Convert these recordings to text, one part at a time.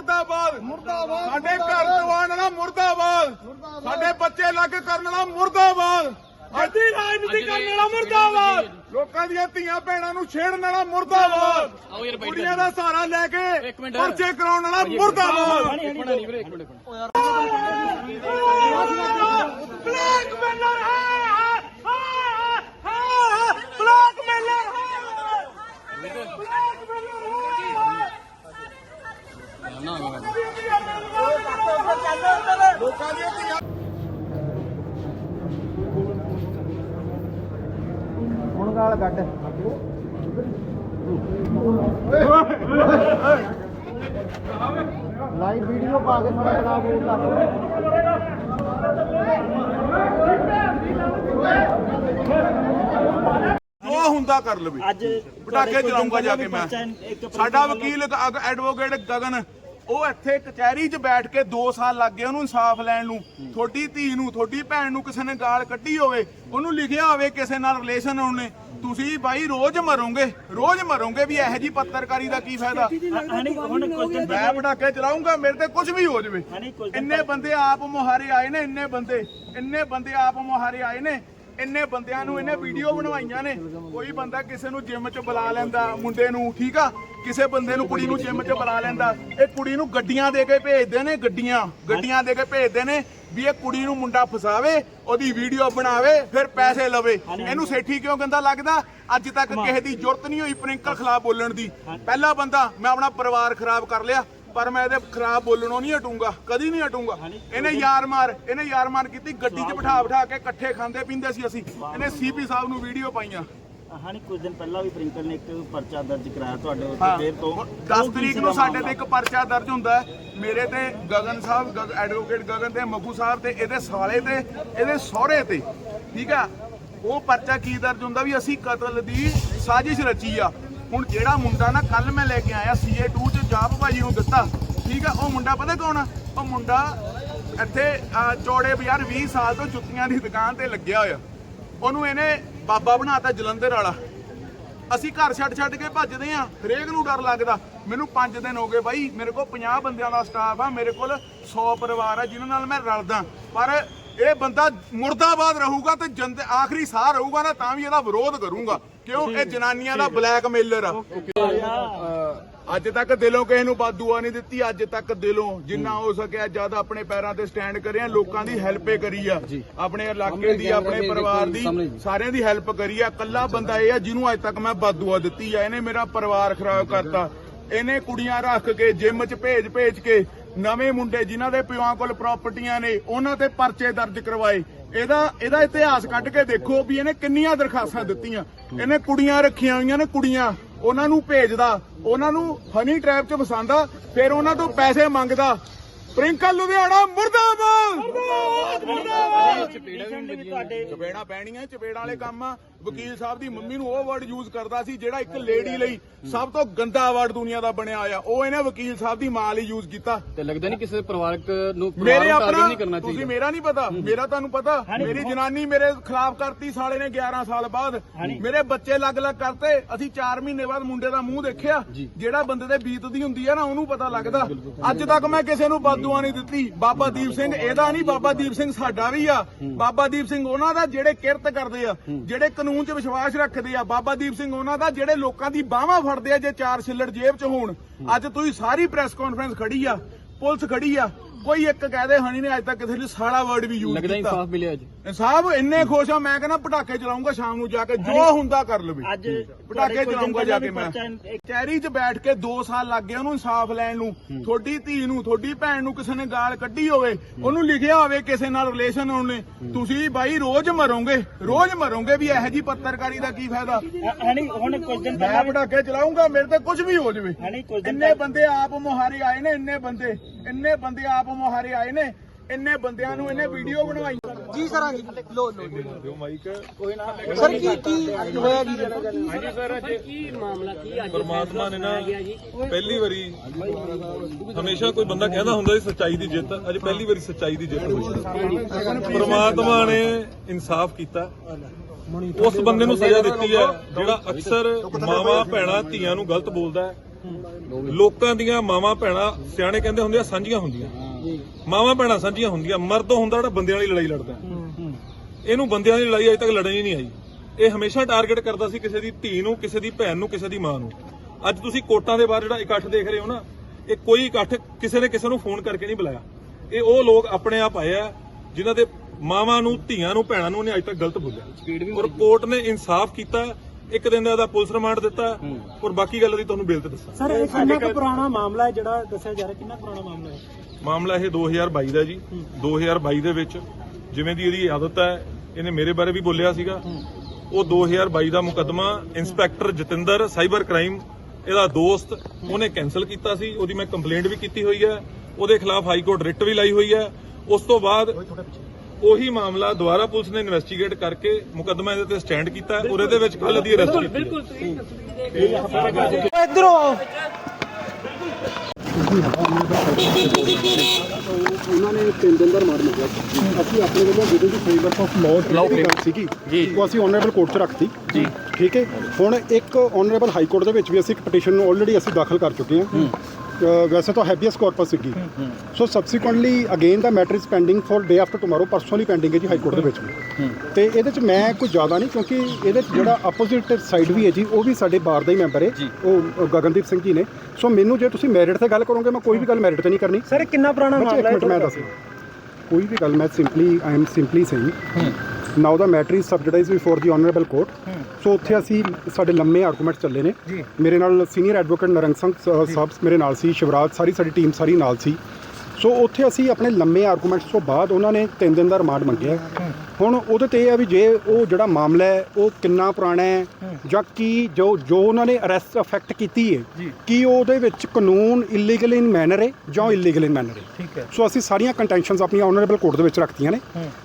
ਮੁਰਦਾਬਾਦ। ਮੁਰਦਾਬਾਦ ਸਾਡੇ ਘਰ ਤੋਂ ਆਉਣ ਵਾਲਾ ਮੁਰਦਾਬਾਦ। ਸਾਡੇ ਬੱਚੇ ਲੱਗ ਕਰਨ ਵਾਲਾ ਮੁਰਦਾਬਾਦ। ਅੱਧੀ ਰਾਜਨੀਤੀ ਕਰਨ ਵਾਲਾ ਮੁਰਦਾਬਾਦ। ਲੋਕਾਂ ਦੀਆਂ ਧੀਆਂ ਭੈਣਾਂ ਨੂੰ ਛੇੜਨ ਵਾਲਾ ਮੁਰਦਾਬਾਦ। ਕੁੜੀਆਂ ਦਾ ਸਹਾਰਾ ਲੈ ਕੇ। ਪਰਚੇ ਕਰਾਉਣ ਵਾਲਾ ਮੁਰਦਾਬਾਦ। ਬਲੈਕ ਮੇਲਰ ਹੈ ਬਲੈਕ ਮੇਲਰ ਹੈ ਬਲੈਕ ਮੇਲਰ ਲੋਕਾਂ ਹੁਣ ਗਾਲ ਲਾਈਵ ਵੀਡੀਓ ਪਾ ਕੇ ਬੋਲ ਕਰ ਜੋ ਹੁੰਦਾ ਕਰ ਲਵੇ। ਅੱਜ ਪਟਾਕੇ ਚਲਾਉਂਗਾ ਜਾ ਕੇ ਮੈਂ। ਸਾਡਾ ਵਕੀਲ ਐਡਵੋਕੇਟ ਗਗਨ ਉਹ ਇੱਥੇ ਕਚਹਿਰੀ 'ਚ ਬੈਠ ਕੇ 2 ਸਾਲ ਲੱਗ ਗਏ ਉਹਨੂੰ ਇਨਸਾਫ ਲੈਣ ਨੂੰ। ਤੁਹਾਡੀ ਧੀ ਨੂੰ ਤੁਹਾਡੀ ਭੈਣ ਨੂੰ ਕਿਸੇ ਨੇ ਗਾਲ ਕੱਢੀ ਹੋਵੇ ਉਹਨੂੰ ਲਿਖਿਆ ਹੋਵੇ ਕਿਸੇ ਨਾਲ ਰਿਲੇਸ਼ਨ ਉਹਨੇ ਤੁਸੀਂ ਬਾਈ ਰੋਜ਼ ਮਰੋਗੇ ਰੋਜ਼ ਮਰੋਗੇ ਵੀ ਇਹੋ ਜੀ ਪੱਤਰਕਾਰੀ ਦਾ ਕੀ ਫਾਇਦਾ? ਮੈਂ ਪਟਾਕੇ ਚਲਾਉਂਗਾ ਮੇਰੇ ਤੇ ਕੁਝ ਵੀ ਹੋ ਜਾਵੇ। ਇੰਨੇ ਬੰਦੇ ਆਪ ਮੁਹਾਰੇ ਆਏ ਨੇ ਇੰਨੇ ਬੰਦੇ ਇੰਨੇ ਬੰਦੇ ਆਪ ਮੁਹਾਰੇ ਆਏ ਨੇ ਇੰਨੇ ਬੰਦਿਆਂ ਨੂੰ ਇਹਨੇ ਵੀਡੀਓ ਬਣਵਾਈਆਂ ਨੇ। ਕੋਈ ਬੰਦਾ ਕਿਸੇ ਨੂੰ ਜਿਮ 'ਚ ਬੁਲਾ ਲੈਂਦਾ ਮੁੰਡੇ ਨੂੰ ਠੀਕ ਆ? ਕਿਸੇ ਬੰਦੇ ਨੂੰ ਕੁੜੀ ਨੂੰ ਜਿਮ 'ਚ ਬੁਲਾ ਲੈਂਦਾ। ਇਹ ਕੁੜੀ ਨੂੰ ਗੱਡੀਆਂ ਦੇ ਕੇ ਭੇਜਦੇ ਨੇ ਗੱਡੀਆਂ। ਗੱਡੀਆਂ ਦੇ ਕੇ ਭੇਜਦੇ ਨੇ ਵੀ ਇਹ ਕੁੜੀ ਨੂੰ ਮੁੰਡਾ ਫਸਾਵੇ ਉਹਦੀ ਵੀਡੀਓ ਬਣਾਵੇ ਫਿਰ ਪੈਸੇ ਲਵੇ। ਇਹਨੂੰ ਸੇਠੀ ਕਿਉਂ ਗੰਦਾ ਲੱਗਦਾ? ਅੱਜ ਤੱਕ ਕਿਸੇ ਦੀ ਜ਼ਰੂਰਤ ਨਹੀਂ ਹੋਈ ਪ੍ਰਿੰਕਲ ਖਿਲਾਫ ਬੋਲਣ ਦੀ। ਪਹਿਲਾ ਬੰਦਾ ਮੈਂ ਆਪਣਾ ਪਰਿਵਾਰ ਖਰਾਬ ਕਰ ਲਿਆ। ਪਰ ਮੈਂ ਇਹਦੇ ਖਰਾਬ ਬੋਲਣੋਂ ਨਹੀਂ ਹਟੂੰਗਾ ਕਦੀ ਨਹੀਂ ਹਟੂੰਗਾ। ਇਹਨੇ ਯਾਰ ਮਾਰ ਇਹਨੇ ਯਾਰ ਮਾਰ ਕੀਤੀ ਗੱਡੀ 'ਚ ਬਿਠਾ ਬਿਠਾ ਕੇ ਇਕੱਠੇ ਖਾਂਦੇ ਪੀਂਦੇ ਸੀ ਅਸੀਂ। ਇਹਨੇ ਸੀਪੀ ਸਾਹਿਬ ਨੂੰ ਵੀਡੀਓ ਪਾਈਆਂ। ਹਣੀ ਕੁਝ ਦਿਨ ਪਹਿਲਾਂ ਵੀ ਪ੍ਰਿੰਕਲ ਨੇ ਇੱਕ ਪਰਚਾ ਦਰਜ ਕਰਾਇਆ ਤੁਹਾਡੇ ਉੱਤੇ ਫੇਰ ਤੋਂ। 10 ਉਹ ਕੀ ਤਰੀਕ ਨੂੰ ਸਾਡੇ ਤੇ? ਇੱਕ ਪਰਚਾ ਦਰਜ ਹੁੰਦਾ ਮੇਰੇ ਤੇ ਗਗਨ ਸਾਹਿਬ ਐਡਵੋਕੇਟ ਗਗਨ ਤੇ ਮੱਗੂ ਸਾਹਿਬ ਤੇ ਇਹਦੇ ਸਾਲੇ ਤੇ ਇਹਦੇ ਸਹੁਰੇ ਤੇ ਠੀਕ ਆ? ਉਹ ਪਰਚਾ ਕੀ ਦਰਜ ਹੁੰਦਾ ਵੀ ਅਸੀਂ ਕਤਲ ਦੀ ਸਾਜ਼ਿਸ਼ ਰਚੀ ਆ। ਹੁਣ ਜਿਹੜਾ ਮੁੰਡਾ ਨਾ ਕੱਲ ਮੈਂ ਲੈ ਕੇ ਆਇਆ ਸੀਏ2 ਚ ਜਾਬ ਭਾਜੀ ਨੂੰ ਦਿੱਤਾ। ਠੀਕ ਆ, ਉਹ ਮੁੰਡਾ ਪਤਾ ਕੌਣ ਆ? ਉਹ ਮੁੰਡਾ ਇੱਥੇ ਚੌੜੇ ਬਾਜ਼ਾਰ 20 ਸਾਲ ਤੋਂ ਜੁੱਤੀਆਂ ਦੀ ਦੁਕਾਨ ਤੇ ਲੱਗਿਆ ਹੋਇਆ। ਉਹਨੂੰ ਇਹਨੇ ਬਾਬਾ ਬਣਾਤਾ ਜਲੰਧਰ ਵਾਲਾ। ਅਸੀਂ ਘਰ ਛੱਡ ਛੱਡ ਕੇ ਭੱਜਦੇ ਆ ਹਰੇਕ ਨੂੰ ਡਰ ਲੱਗਦਾ। ਮੈਨੂੰ 5 ਦਿਨ ਹੋ ਗਏ ਬਾਈ, ਮੇਰੇ ਕੋਲ 50 ਬੰਦਿਆਂ ਦਾ ਸਟਾਫ ਆ, ਮੇਰੇ ਕੋਲ 100 ਪਰਿਵਾਰ ਆ, ਜਿਨ੍ਹਾਂ ਨਾਲ ਮੈਂ ਰਲਦਾ। ਪਰ ਇਹ ਬੰਦਾ ਮੁਰਦਾਬਾਦ ਰਹੂਗਾ ਤੇ ਜੰਦ, ਆਖਰੀ ਸਾਹ ਰਹੂਗਾ ਨਾ, ਤਾਂ ਵੀ ਇਹਦਾ ਵਿਰੋਧ ਕਰੂੰਗਾ। ਕਿਉਂ? ਇਹ ਜਨਾਨੀਆਂ ਦਾ ਬਲੈਕਮੇਲਰ ਆ। ਅੱਜ ਤੱਕ ਦਿਲੋਂ ਕਿਸੇ ਨੂੰ ਬਾਦੂਆ ਨਹੀਂ ਦਿੱਤੀ ਅੱਜ ਤੱਕ ਦਿਲੋਂ। ਜਿੰਨਾ ਹੋ। ਸਕਿਆ ਜਦ ਆਪਣੇ ਪੈਰਾਂ ਤੇ ਸਟੈਂਡ ਕਰਿਆ ਲੋਕਾਂ ਦੀ ਹੈਲਪ ਕਰੀ ਆ। ਆਪਣੇ ਇਲਾਕੇ ਦੀ ਆਪਣੇ ਪਰਿਵਾਰ ਦੀ ਸਾਰਿਆਂ ਦੀ ਹੈਲਪ ਕਰੀ ਆ। ਕੱਲਾ ਬੰਦਾ ਇਹ ਆ ਜਿਹਨੂੰ ਅੱਜ ਤੱਕ ਮੈਂ ਬਾਦੂਆ ਦਿੱਤੀ ਆ। ਇਹਨੇ ਮੇਰਾ ਪਰਿਵਾਰ ਖਰਾਬ ਕਰਤਾ। ਇਹਨੇ ਕੁੜੀਆਂ ਰੱਖ ਕੇ ਜਿਮ 'ਚ ਭੇਜ ਭੇਜ ਕੇ ਨਵੇਂ ਮੁੰਡੇ ਜਿਨ੍ਹਾਂ ਦੇ ਪਿਓਾਂ ਕੋਲ ਪ੍ਰਾਪਰਟੀਆਂ ਨੇ ਉਹਨਾਂ ਤੇ ਪਰਚੇ ਦਰਜ ਕਰਵਾਏ। ਇਹਦਾ ਇਹਦਾ ਇਤਿਹਾਸ ਕੱਢ ਕੇ ਦੇਖੋ ਵੀ ਇਹਨੇ ਕਿੰਨੀਆਂ ਦਰਖਾਸਤਾਂ ਦਿੱਤੀਆਂ। ਇਹਨੇ ਕੁੜੀਆਂ ਰੱਖੀਆਂ ਹੋਈਆਂ ਨੇ ਕੁੜੀਆਂ। ਉਹਨਾਂ ਨੂੰ ਭੇਜਦਾ। ਉਹਨਾਂ ਨੂੰ ਹਨੀ ਟ੍ਰੈਪ 'ਚ ਫਸਾਉਂਦਾ ਫਿਰ ਉਹਨਾਂ ਤੋਂ ਪੈਸੇ ਮੰਗਦਾ। ਪ੍ਰਿੰਕਲ ਲੁਧਿਆਣਾ ਮੁਰਦਾਬਾਦ! ਮੁਰਦਾਬਾਦ ਤੁਹਾਡੇ ਚਪੇੜਾ ਪੈਣੀਆਂ ਚਪੇੜਾਂ ਵਾਲੇ ਕੰਮ ਆ। ਵਕੀਲ ਸਾਹਿਬ ਦੀ ਮੰਮੀ ਨੂੰ ਉਹ ਵਰਡ ਯੂਜ਼ ਕਰਦਾ ਸੀ ਜਿਹੜਾ ਇੱਕ ਲੇਡੀ ਲਈ ਸਭ ਤੋਂ ਗੰਦਾ ਵਰਡ ਦੁਨੀਆ ਦਾ ਬਣਿਆ ਹੋਇਆ। ਉਹ ਇਹਨੇ ਵਕੀਲ ਸਾਹਿਬ ਦੀ ਮਾਂ ਲਈ ਯੂਜ਼ ਕੀਤਾ। ਤੇ ਲੱਗਦਾ ਨਹੀਂ ਕਿਸੇ ਪਰਿਵਾਰਕ ਨੂੰ ਮੇਰੇ ਆਪਣਾ ਨਹੀਂ ਕਰਨਾ ਤੁਸੀਂ ਮੇਰਾ ਨਹੀਂ ਪਤਾ। ਮੇਰਾ ਤੁਹਾਨੂੰ ਪਤਾ। ਮੇਰੀ ਜਨਾਨੀ ਮੇਰੇ ਖਿਲਾਫ ਕਰਤੀ ਸਾਲੇ ਨੇ 11 ਸਾਲ ਬਾਅਦ। ਮੇਰੇ ਬੱਚੇ ਲੱਗ-ਲੱਗ ਕਰਤੇ। ਅਸੀਂ 4 ਮਹੀਨੇ ਬਾਅਦ ਮੁੰਡੇ ਦਾ ਮੂੰਹ ਦੇਖਿਆ। ਜਿਹੜਾ ਬੰਦੇ ਦੇ ਬੀਤਦੀ ਹੁੰਦੀ ਹੈ ਨਾ ਉਹਨੂੰ ਪਤਾ ਲੱਗਦਾ। ਅੱਜ ਤੱਕ ਮੈਂ ਕਿਸੇ ਨੂੰ ਬਾਦੂਆ ਨਹੀਂ ਦਿੱਤੀ। ਬਾਬਾ ਦੀਪ ਸਿੰਘ ਇਹਦਾ ਨਹੀਂ ਬਾਬਾ ਦੀਪ ਸਿੰਘ ਸਾਡਾ ਵੀ ਆ। ਬਾਬਾ ਦੀਪ ਸਿੰਘ ਉਹਨਾਂ ਦਾ ਜਿਹੜੇ ਕਿਰਤ ਕਰਦੇ ਆ ਜਿਹੜੇ ਕਾਨੂੰਨ 'ਚ ਵਿਸ਼ਵਾਸ ਰੱਖਦੇ ਆ। ਬਾਬਾ ਦੀਪ ਸਿੰਘ ਉਹਨਾਂ ਦਾ ਜਿਹੜੇ ਲੋਕਾਂ ਦੀ ਬਾਹਾਂ ਫੜਦੇ ਆ ਜੇ ਚਾਰ ਛਿੱਲੜ ਜੇਬ 'ਚ ਹੋਣ। ਅੱਜ ਤੁਸੀਂ ਸਾਰੀ ਪ੍ਰੈਸ ਕਾਨਫਰੰਸ ਖੜੀ ਆ ਪੁਲਿਸ ਖੜੀ ਆ ਕੋਈ ਇੱਕ ਕਹਦੇ ਹਣੀ ਨੇ ਅੱਜ ਤੱਕ ਕਿਸੇ ਲਈ ਸਾਲਾ ਵਰਡ ਵੀ ਯੂਜ਼ ਲੱਗਦਾ ਕੀਤਾ। ਇਨਸਾਫ ਮਿਲਿਆ ਅੱਜ। ਸਾਹਿਬ ਇੰਨੇ ਖੁਸ਼ ਆ ਮੈਂ ਕਹਿੰਦਾ ਪਟਾਕੇ ਚਲਾਉਂਗਾ ਸ਼ਾਮ ਨੂੰ ਜਾ ਕੇ ਜੋ ਹੁੰਦਾ ਕਰ ਲਵੇ। ਅੱਜ ਪਟਾਕੇ ਚਲਾਉਂਗਾ ਜਾ ਕੇ ਮੈਂ। ਕਚਹਿਰੀ 'ਚ ਬੈਠ ਕੇ 2 ਸਾਲ ਲੱਗ ਗਏ ਉਹਨੂੰ ਇਨਸਾਫ ਲੈਣ ਨੂੰ। ਤੁਹਾਡੀ ਧੀ ਨੂੰ ਤੁਹਾਡੀ ਭੈਣ ਨੂੰ ਕਿਸੇ ਨੇ ਗਾਲ ਕੱਢੀ ਹੋਵੇ ਉਹਨੂੰ ਲਿਖਿਆ ਹੋਵੇ ਕਿਸੇ ਨਾਲ ਰਿਲੇਸ਼ਨ ਉਹਨੇ। ਤੁਸੀਂ ਬਾਈ ਰੋਜ਼ ਮਰੋਗੇ ਰੋਜ਼ ਮਰੋਗੇ ਵੀ ਇਹੋ ਜੀ ਪੱਤਰਕਾਰੀ ਦਾ ਕੀ ਫਾਇਦਾ? ਹਣੀ ਹੁਣ ਕੁਝ ਦਿਨ ਮੈਂ ਪਹਿਲਾਂ ਵੀ ਪਟਾਕੇ ਚਲਾਉਂਗਾ ਮੇਰੇ ਤੇ ਕੁਝ ਵੀ ਹੋ ਜਾਵੇ। ਇੰਨੇ ਬੰਦੇ ਆਪ ਮੁਹਾਰੇ ਆਏ ਨੇ ਇੰਨੇ ਬੰਦੇ ਇੰਨੇ ਬੰਦੇ ਆਪ ਮੁਹਾਰੇ ਆਏ ਨੇ ਇੰਨੇ ਬੰਦਿਆਂ ਨੂੰ ਇਹਨੇ ਵੀਡੀਓ ਬਣਵਾਈ ਜੀ ਸਰ ਲੋ ਲੋ ਸਰ ਕੀ ਕੀ ਹੋਇਆ ਜੀ? ਪਰਮਾਤਮਾ ਨੇ ਨਾ ਪਹਿਲੀ ਵਾਰੀ ਹਮੇਸ਼ਾ ਕੋਈ ਬੰਦਾ ਕਹਿੰਦਾ ਹੁੰਦਾ ਸੀ ਸੱਚਾਈ ਦੀ ਜਿੱਤ। ਅੱਜ ਪਹਿਲੀ ਵਾਰੀ ਸੱਚਾਈ ਦੀ ਜਿੱਤ ਹੋਈ ਪਰਮਾਤਮਾ ਨੇ ਇਨਸਾਫ ਕੀਤਾ। ਉਸ ਬੰਦੇ ਨੂੰ ਸਜ਼ਾ ਦਿੱਤੀ ਹੈ ਜਿਹੜਾ ਅਕਸਰ ਮਾਵਾ ਭੈਣਾ ਧੀਆਂ ਨੂੰ ਗਲਤ ਬੋਲਦਾ ਹੈ। ਲੋਕਾਂ ਦੀਆਂ ਮਾਵਾਂ ਭੈਣਾਂ ਸਿਆਣੇ ਕਹਿੰਦੇ ਹੁੰਦੇ ਆ ਸਾਂਝੀਆਂ ਹੁੰਦੀਆਂ। ਮਾਵਾਂ ਭੈਣਾਂ ਸਾਂਝੀਆਂ ਹੁੰਦੀਆਂ ਮਰਦ ਹੁੰਦਾ ਜਿਹੜਾ ਬੰਦਿਆਂ ਵਾਲੀ ਲੜਾਈ ਲੜਦਾ ਇਹਨੂੰ ਬੰਦਿਆਂ ਦੀ ਲੜਾਈ ਅਜੇ ਤੱਕ ਲੜਨੀ ਨਹੀਂ ਆਈ। ਇਹ ਹਮੇਸ਼ਾ ਟਾਰਗੇਟ ਕਰਦਾ ਸੀ ਕਿਸੇ ਦੀ ਧੀ ਨੂੰ ਕਿਸੇ ਦੀ ਭੈਣ ਨੂੰ ਕਿਸੇ ਦੀ ਮਾਂ ਨੂੰ। ਅੱਜ ਤੁਸੀਂ ਕੋਟਾਂ ਦੇ ਬਾਹਰ ਜਿਹੜਾ ਇਕੱਠ ਦੇਖ ਰਹੇ ਹੋ ਨਾ ਇਹ ਕੋਈ ਇਕੱਠ ਕਿਸੇ ਨੇ ਕਿਸੇ ਨੂੰ ਫੋਨ ਕਰਕੇ ਨਹੀਂ ਬੁਲਾਇਆ। ਇਹ ਉਹ ਲੋਕ ਆਪਣੇ ਆਪ ਆਏ ਆ ਜਿਨ੍ਹਾਂ ਦੇ ਮਾਵਾਂ ਨੂੰ ਧੀਆਂ ਨੂੰ ਭੈਣਾਂ ਨੂੰ ਉਹਨੇ ਅੱਜ ਤੱਕ ਗਲਤ ਬੋਲਿਆ। ਔਰ ਕੋਰਟ ਨੇ ਇਨਸਾਫ ਕੀਤਾ ਇੱਕ ਦਿਨ ਦਾ ਇਹਦਾ ਪੁਲਿਸ ਰਿਮਾਂਡ ਦਿੱਤਾ ਔਰ ਬਾਕੀ ਗੱਲ ਦੀ ਤੁਹਾਨੂੰ ਬੇਲ ਤੇ ਦੱਸਾਂ ਸਰ ਇਹ ਕਿੰਨਾ ਕੁ ਪੁਰਾਣਾ ਮਾਮਲਾ ਹੈ ਜਿਹੜਾ ਦੱਸਿਆ ਜਾ ਰਿਹਾ? ਕਿੰਨਾ ਪੁਰਾਣਾ ਮਾਮਲਾ ਹੈ? ਮਾਮਲਾ ਇਹ 2022 ਦਾ ਜੀ। 2022 ਦੇ ਵਿੱਚ ਜਿਵੇਂ ਦੀ ਇਹਦੀ ਆਦਤ ਹੈ ਇਹਨੇ ਮੇਰੇ ਬਾਰੇ ਵੀ ਬੋਲਿਆ ਸੀਗਾ। ਉਹ 2022 ਦਾ ਮੁਕੱਦਮਾ ਇੰਸਪੈਕਟਰ ਜਤਿੰਦਰ ਸਾਈਬਰ ਕ੍ਰਾਈਮ ਇਹਦਾ ਦੋਸਤ ਉਹਨੇ ਕੈਨਸਲ ਕੀਤਾ ਸੀ। ਉਹਦੀ ਮੈਂ ਕੰਪਲੇਂਟ ਵੀ ਕੀਤੀ ਹੋਈ ਹੈ। ਉਹਦੇ ਖਿਲਾਫ ਹਾਈ ਕੋਰਟ ਰਿਟ ਵੀ ਲਾਈ ਹੋਈ ਹੈ। ਉਸ ਤੋਂ ਬਾਅਦ ਉਹੀ ਮਾਮਲਾ ਦੁਬਾਰਾ ਪੁਲਿਸ ਨੇ ਇਨਵੈਸਟੀਗੇਟ ਕਰਕੇ ਮੁਕੱਦਮਾ ਇਹਦੇ ਤੇ ਸਟੈਂਡ ਕੀਤਾ ਹੈ ਔਰ ਇਹਦੇ ਵਿੱਚ ਕੱਲ ਦੀ ਅਰੈਸਟ ਕੀਤੀ ਹੈ। ਇਧਰੋਂ ਆਓ। ਉਹਨਾਂ ਨੇ ਤਿੰਨ ਦਿਨ ਦਾ ਰਿਮਾਂਡ ਮੰਗਿਆ ਸੀ। ਅਸੀਂ ਆਪਣੇ ਵੱਲੋਂ ਜਦੋਂ ਵੀ ਫੇਵਰ ਆਫ ਲਾਅ ਦੀ ਗੱਲ ਸੀਗੀ ਉਹ ਅਸੀਂ ਆਨਰੇਬਲ ਕੋਰਟ 'ਚ ਰੱਖਤੀ। ਜੀ। ਠੀਕ ਹੈ? ਹੁਣ ਇੱਕ ਆਨਰੇਬਲ ਹਾਈ ਕੋਰਟ ਦੇ ਵਿੱਚ ਵੀ ਅਸੀਂ ਇੱਕ ਪਟੀਸ਼ਨ ਨੂੰ ਆਲਰੇਡੀ ਅਸੀਂ ਦਾਖਲ ਕਰ ਚੁੱਕੇ ਹਾਂ। ਵੈਸੇ ਤਾਂ ਹੈਬੀਅਸ ਕਾਰਪਸ ਸੀਗੀ। So subsequently again the matter is pending for day after tomorrow ਪਰਸੋਂ ਲਈ ਪੈਂਡਿੰਗ ਹੈ ਜੀ ਹਾਈ ਕੋਰਟ ਦੇ ਵਿੱਚ ਵੀ। ਤੇ ਇਹਦੇ 'ਚ ਮੈਂ ਕੋਈ ਜ਼ਿਆਦਾ ਨਹੀਂ ਕਿਉਂਕਿ ਇਹਦੇ 'ਚ ਜਿਹੜਾ ਆਪੋਜ਼ਿਟ ਸਾਈਡ ਵੀ ਹੈ ਜੀ ਉਹ ਵੀ ਸਾਡੇ ਬਾਰ ਦਾ ਹੀ ਮੈਂਬਰ ਹੈ। ਉਹ ਗਗਨਦੀਪ ਸਿੰਘ ਜੀ ਨੇ। ਸੋ ਮੈਨੂੰ ਜੇ ਤੁਸੀਂ ਮੈਰਿਟ ਤੇ ਗੱਲ ਕਰੋਗੇ ਮੈਂ ਕੋਈ ਵੀ ਗੱਲ ਮੈਰਿਟ ਤੇ ਨਹੀਂ ਕਰਨੀ। ਸਰ ਕਿੰਨਾ ਪੁਰਾਣਾ ਮਾਮਲਾ ਹੈ ਮੈਂ ਦੱਸ ਕੋਈ ਵੀ ਗੱਲ ਮੈਂ simply I am simply saying now the matter is sub judice before the honourable court so ਉੱਥੇ ਅਸੀਂ ਸਾਡੇ ਲੰਮੇ ਆਰਗੂਮੈਂਟ ਚੱਲੇ ਨੇ। ਮੇਰੇ ਨਾਲ ਸੀਨੀਅਰ ਐਡਵੋਕੇਟ ਨਰੰਗ ਸਿੰਘ ਸਾਹਿਬ ਮੇਰੇ ਨਾਲ ਸੀ ਸ਼ਿਵਰਾਜ ਸਾਰੀ ਸਾਡੀ ਟੀਮ ਸਾਰੀ ਨਾਲ ਸੀ। ਸੋ ਉੱਥੇ ਅਸੀਂ ਆਪਣੇ ਲੰਮੇ ਆਰਗੂਮੈਂਟਸ ਤੋਂ ਬਾਅਦ ਉਹਨਾਂ ਨੇ 3 ਦਿਨ ਦਾ ਰਿਮਾਂਡ ਮੰਗਿਆ। ਹੁਣ ਉਹਦੇ ਤੇ ਇਹ ਆ ਵੀ ਜੇ ਉਹ ਜਿਹੜਾ ਮਾਮਲਾ ਹੈ ਉਹ ਕਿੰਨਾ ਪੁਰਾਣਾ ਹੈ ਜਾਂ ਕੀ ਜੋ ਜੋ ਉਹਨਾਂ ਨੇ ਅਰੈਸਟ ਅਫੈਕਟ ਕੀਤੀ ਹੈ ਕੀ ਉਹਦੇ ਵਿੱਚ ਕਾਨੂੰਨ ਇਲੀਗਲ ਇਨ ਮੈਨਰ ਹੈ ਜਾਂ ਇਲੀਗਲ ਇਨ ਮੈਨਰ ਹੈ? ਸੋ ਅਸੀਂ ਸਾਰੀਆਂ ਕੰਟੈਂਸ਼ਨਸ ਆਪਣੀਆਂ ਆਨਰੇਬਲ ਕੋਰਟ ਦੇ ਵਿੱਚ ਰੱਖਤੀਆਂ ਨੇ।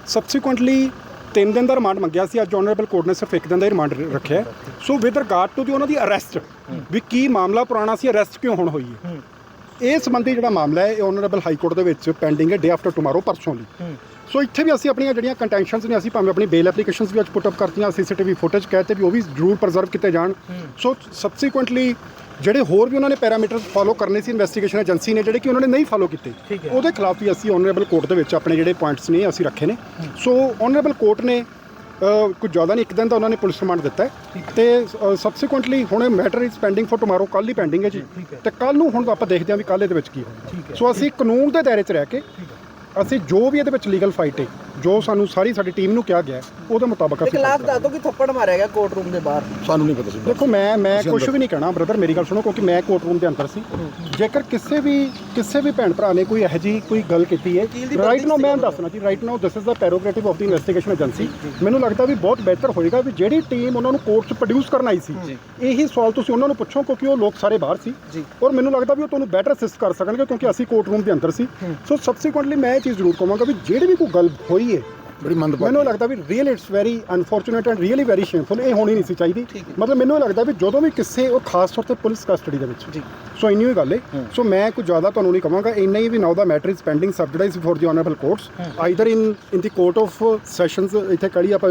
ਸਬਸੀਕੁਐਂਟਲੀ ਤਿੰਨ ਦਿਨ ਦਾ ਰਿਮਾਂਡ ਮੰਗਿਆ ਸੀ, ਅੱਜ ਆਨਰੇਬਲ ਕੋਰਟ ਨੇ ਸਿਰਫ ਇੱਕ ਦਿਨ ਦਾ ਹੀ ਰਿਮਾਂਡ ਰੱਖਿਆ ਸੋ ਵਿਦ ਰਿਗਾਰਡ ਟੂ ਦੀ ਉਹਨਾਂ ਦੀ ਅਰੈਸਟ ਵੀ ਕੀ ਮਾਮਲਾ ਪੁਰਾਣਾ ਸੀ ਅਰੈਸਟ ਕਿਉਂ ਹੁਣ ਹੋਈ ਹੈ? ਇਹ ਸੰਬੰਧੀ ਜਿਹੜਾ ਮਾਮਲਾ ਹੈ, ਇਹ ਆਨਰੇਬਲ ਹਾਈ ਕੋਰਟ ਦੇ ਵਿੱਚ ਪੈਂਡਿੰਗ ਹੈ ਡੇ ਆਫਟਰ ਟੁਮਾਰੋ ਪਰਸੋਂ ਲਈ। ਸੋ ਇੱਥੇ ਵੀ ਅਸੀਂ ਆਪਣੀਆਂ ਜਿਹੜੀਆਂ ਕੰਟੈਂਸ਼ਨਸ ਨੇ, ਅਸੀਂ ਭਾਵੇਂ ਆਪਣੀ ਬੇਲ ਐਪਲੀਕੇਸ਼ਨਸ ਵੀ ਅੱਜ ਪੁੱਟ ਅਪ ਕਰਤੀਆਂ ਸੀਸੀਟੀਵੀ ਫੁਟੇਜ ਕਹਤੇ ਵੀ ਉਹ ਵੀ ਜ਼ਰੂਰ ਪ੍ਰੀਜ਼ਰਵ ਕੀਤੇ ਜਾਣ। ਸੋ ਸਬਸੀਕੁਐਂਟਲੀ ਜਿਹੜੇ ਹੋਰ ਵੀ ਉਹਨਾਂ ਨੇ ਪੈਰਾਮੀਟਰ ਫਾਲੋ ਕਰਨੇ ਸੀ ਇਨਵੈਸਟੀਗੇਸ਼ਨ ਏਜੰਸੀ ਨੇ ਜਿਹੜੇ ਕਿ ਉਹਨਾਂ ਨੇ ਨਹੀਂ ਫਾਲੋ ਕੀਤੇ ਉਹਦੇ ਖਿਲਾਫ ਵੀ ਅਸੀਂ ਆਨਰੇਬਲ ਕੋਰਟ ਦੇ ਵਿੱਚ ਆਪਣੇ ਜਿਹੜੇ ਪੁਆਇੰਟਸ ਨੇ ਅਸੀਂ ਰੱਖੇ ਨੇ। ਸੋ ਆਨਰੇਬਲ ਕੋਰਟ ਨੇ ਅ, ਕੁਝ ਜ਼ਿਆਦਾ ਨਹੀਂ ਇੱਕ ਦਿਨ ਦਾ ਉਹਨਾਂ ਨੇ ਪੁਲਿਸ ਰਿਮਾਂਡ ਦਿੱਤਾ ਹੈ। ਤੇ ਸਬਸੀਕੁਐਂਟਲੀ ਹੁਣ matter is pending for tomorrow ਕੱਲ ਹੀ ਪੈਂਡਿੰਗ ਹੈ ਜੀ। ਤੇ ਕੱਲ ਨੂੰ ਹੁਣ ਆਪਾਂ ਦੇਖਦੇ ਹਾਂ ਵੀ ਕੱਲ ਇਹਦੇ ਵਿੱਚ ਕੀ ਹੋਣਾ ਸੋ ਅਸੀਂ ਕਾਨੂੰਨ ਦੇ ਦਾਇਰੇ 'ਚ ਰਹਿ ਕੇ ਅਸੀਂ ਜੋ ਵੀ ਇਹਦੇ ਵਿੱਚ ਲੀਗਲ ਫਾਈਟ ਹੈ ਜੋ ਸਾਨੂੰ ਸਾਰੀ ਸਾਡੀ ਟੀਮ ਨੂੰ ਕਿਹਾ ਗਿਆ ਹੈ, ਉਹਦੇ ਮੁਤਾਬਕ ਅਸੀਂ ਕਲਾਸ ਦੱਸ ਦੋ ਕਿ ਥੱਪੜ ਮਾਰਿਆ ਗਿਆ ਕੋਰਟ ਰੂਮ ਦੇ ਬਾਹਰ। ਸਾਨੂੰ ਨਹੀਂ ਪਤਾ ਸੀ। ਦੇਖੋ ਮੈਂ ਮੈਂ ਕੁਝ ਵੀ ਨਹੀਂ ਕਹਿਣਾ ਬ੍ਰਦਰ ਮੇਰੀ ਗੱਲ ਸੁਣੋ ਕਿਉਂਕਿ ਮੈਂ ਕੋਰਟ ਰੂਮ ਦੇ ਅੰਦਰ ਸੀ। ਜੇਕਰ ਕਿਸੇ ਵੀ ਕਿਸੇ ਵੀ ਭੈਣ ਭਰਾ ਨੇ ਕੋਈ ਇਹੋ ਜਿਹੀ ਕੋਈ ਗੱਲ ਕੀਤੀ ਹੈ ਰਾਈਟ ਨਾਓ ਮੈਂ ਦੱਸਣਾ ਜੀ right now this is the prerogative of the investigation agency ਮੈਨੂੰ ਲੱਗਦਾ ਵੀ ਬਹੁਤ ਬਿਹਤਰ ਹੋਏਗਾ ਵੀ ਜਿਹੜੀ ਟੀਮ ਉਹਨਾਂ ਨੂੰ ਕੋਰਟ 'ਚ ਪ੍ਰੋਡਿਊਸ ਕਰਨ ਆਈ ਸੀ ਇਹੀ ਸਵਾਲ ਤੁਸੀਂ ਉਹਨਾਂ ਨੂੰ ਪੁੱਛੋ ਕਿਉਂਕਿ ਉਹ ਲੋਕ ਸਾਰੇ ਬਾਹਰ ਸੀ। ਔਰ ਮੈਨੂੰ ਲੱਗਦਾ ਵੀ ਉਹ ਤੁਹਾਨੂੰ ਬੈਟਰ ਅਸਿਸਟ ਕਰ ਸਕਣਗੇ ਕਿਉਂਕਿ ਅਸੀਂ ਕੋਰਟ ਰੂਮ ਦੇ ਅੰਦਰ ਸੀ। ਸੋ ਸਬਸੀਕੁਐਂਟਲੀ ਮੈਂ ਇਹ ਚੀਜ਼ ਜ਼ਰੂਰ ਕਹਾਂਗਾ ਵੀ ਜਿਹੜੀ ਵੀ ਕੋਈ ਗੱਲ ਹੋਈ ਹੈ ਬੜੀ ਮੰਦ ਮੈਨੂੰ ਲੱਗਦਾ ਵੀ real it's very unfortunate and really very shameful ਇਹ ਹੋਣੀ ਨਹੀਂ ਸੀ ਚਾਹੀਦੀ। ਮਤਲਬ ਮੈਨੂੰ ਲੱਗਦਾ ਵੀ ਜਦੋਂ ਵੀ ਕਿਸੇ ਉਹ ਖਾਸ ਤੌਰ ਤੇ ਪੁਲਿਸ ਕਸਟਡੀ ਦੇ ਵਿੱਚ। ਸੋ ਇੰਨੀ ਹੀ ਗੱਲ ਹੈ। ਸੋ ਮੈਂ ਕੁਝ ਜ਼ਿਆਦਾ ਤੁਹਾਨੂੰ ਨਹੀਂ ਕਹਾਂਗਾ ਇੰਨਾ ਹੀ ਵੀ now the matter is pending sub judice before the honourable courts either in in the court of sessions ਇੱਥੇ ਕੜੀ ਆਪਾਂ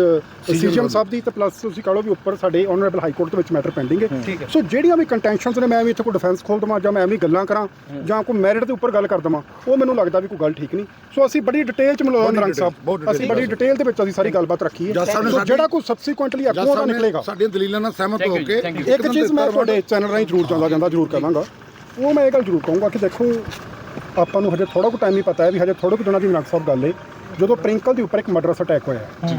ਸੀਜੀਐਮ ਸਾਹਿਬ ਦੀ ਤੇ ਪਲੱਸ ਤੁਸੀਂ ਕਹ ਵੀ ਉੱਪਰ ਸਾਡੇ ਆਨਰੇਬਲ ਹਾਈ ਕੋਰਟ ਦੇ ਵਿੱਚ ਮੈਟਰ ਪੈਂਡਿੰਗ ਹੈ। ਸੋ ਜਿਹੜੀਆਂ ਵੀ ਕੰਟੈਂਸ਼ਨਸ ਨੇ ਮੈਂ ਵੀ ਇੱਥੇ ਕੋਈ ਡਿਫੈਂਸ ਖੋਲ ਦਵਾਂ ਜਾਂ ਮੈਂ ਐਵੇਂ ਗੱਲਾਂ ਕਰਾਂ ਜਾਂ ਕੋਈ ਮੈਰਿਟ ਦੇ ਉੱਪਰ ਗੱਲ ਕਰ ਦਵਾਂ ਉਹ ਮੈਨੂੰ ਲੱਗਦਾ ਵੀ ਕੋਈ ਗੱਲ ਠੀਕ ਨਹੀਂ। ਸੋ ਅਸੀਂ ਬੜੀ ਡਿਟੇਲ ਚ ਮਿਲਾਉਂਦੇ ਨਰੰਗ ਸਾਹਿਬ। ਅਸੀਂ ਬੜੀ ਡਿਟੇਲ ਦੇ ਵਿੱਚ ਅਸੀਂ ਸਾਰੀ ਗੱਲਬਾਤ ਰੱਖੀ ਹੈ। ਸੋ ਜਿਹੜਾ ਕੋਈ ਸਬਸੀਕੁਐਂਟਲੀ ਅੱਗੋਂ ਉਹਦਾ ਨਿਕਲੇਗਾ। ਸਾਡੀਆਂ ਦਲੀਲਾਂ ਨਾਲ ਸਹਿਮਤ ਹੋ ਕੇ ਇੱਕ ਚੀਜ਼ ਮੈਂ ਤੁਹਾਡੇ ਚੈਨਲ ਰਾਹੀਂ ਜ਼ਰੂਰ ਚਾਹੁੰਦਾ ਜਾਂਦਾ ਜ਼ਰੂਰ ਕਰਾਂਗਾ ਉਹ ਮੈਂ ਇਹ ਗੱਲ ਜ਼ਰੂਰ ਕਹੂੰਗਾ ਕਿ ਦੇਖੋ ਆਪਾਂ ਨੂੰ ਹਜੇ ਥੋੜਾ ਕੁ ਟਾਈਮ ਹੀ ਪਤਾ ਹੈ ਵੀ ਹਜੇ ਥੋੜੇ ਕੁ ਦਿਨਾਂ ਦੀ ਨਰਕ ਸਾਹਿਬ ਗੱਲ ਹੈ ਜਦੋਂ ਪ੍ਰਿੰਕਲ ਦੇ ਉੱਪਰ ਇੱਕ ਮਰਡਰਸ ਅਟੈਕ ਹੋਇਆ।